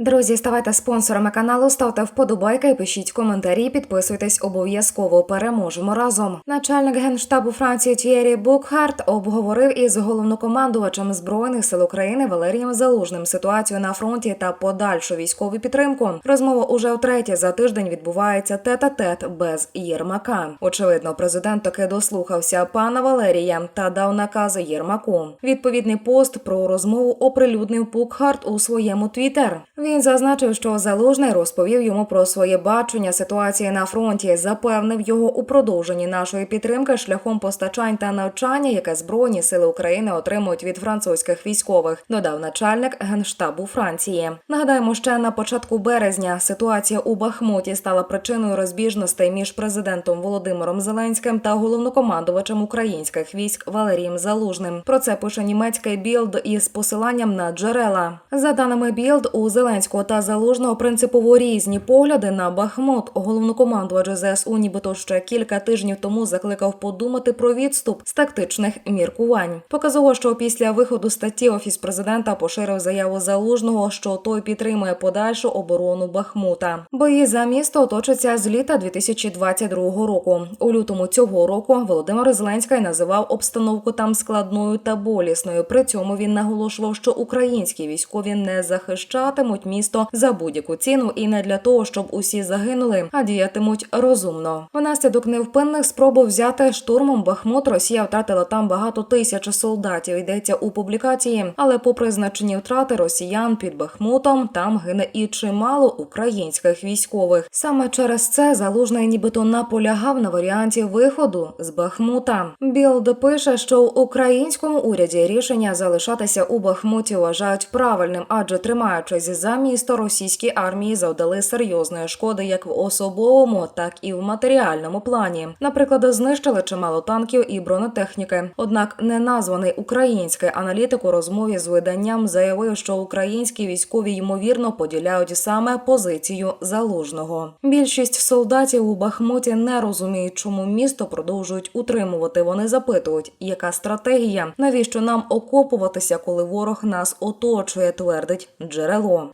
Друзі, ставайте спонсорами каналу, ставте вподобайки, пишіть коментарі, підписуйтесь обов'язково. Переможемо разом. Начальник генштабу Франції Т'єрі Букхарт обговорив із головнокомандувачем збройних сил України Валерієм Залужним ситуацію на фронті та подальшу військову підтримку. Розмова уже втретє за тиждень відбувається тет-а-тет без Єрмака. Очевидно, президент таки дослухався пана Валерія та дав накази Єрмаку. Відповідний пост про розмову оприлюднив Букхарт у своєму твіттер. Він зазначив, що залужний розповів йому про своє бачення ситуації на фронті, запевнив його у продовженні нашої підтримки шляхом постачань та навчання, яке збройні сили України отримують від французьких військових. Додав начальник генштабу Франції. Нагадаємо, ще на початку березня ситуація у Бахмуті стала причиною розбіжностей між президентом Володимиром Зеленським та головнокомандувачем українських військ Валерієм Залужним. Про це пише німецький білд із посиланням на джерела. За даними білд, у Зеленського та Залужного принципово різні погляди на Бахмут. Головнокомандувач ЗСУ нібито ще кілька тижнів тому закликав подумати про відступ з тактичних міркувань. Показово, що після виходу статті офіс президента поширив заяву залужного, що той підтримує подальшу оборону Бахмута. Бої за місто оточаться з літа 2022 року. У лютому цього року Володимир Зеленський називав обстановку там складною та болісною. При цьому він наголошував, що українські військові не захищатимуть місто за будь-яку ціну і не для того, щоб усі загинули, а діятимуть розумно. Внаслідок невпинних спроб взяти штурмом Бахмут Росія втратила там багато тисяч солдатів. Йдеться у публікації, але попри значні втрати росіян під Бахмутом, там гине і чимало українських військових. Саме через це залужний нібито наполягав на варіанті виходу з Бахмута. Білд пише, що у українському уряді рішення залишатися у Бахмуті вважають правильним, адже тримаючись за місто російські армії завдали серйозної шкоди як в особовому, так і в матеріальному плані. Наприклад, знищили чимало танків і бронетехніки. Однак неназваний український аналітик у розмові з виданням заявив, що українські військові ймовірно поділяють саме позицію залужного. Більшість солдатів у Бахмуті не розуміють, чому місто продовжують утримувати. Вони запитують, яка стратегія, навіщо нам окопуватися, коли ворог нас оточує, твердить джерело.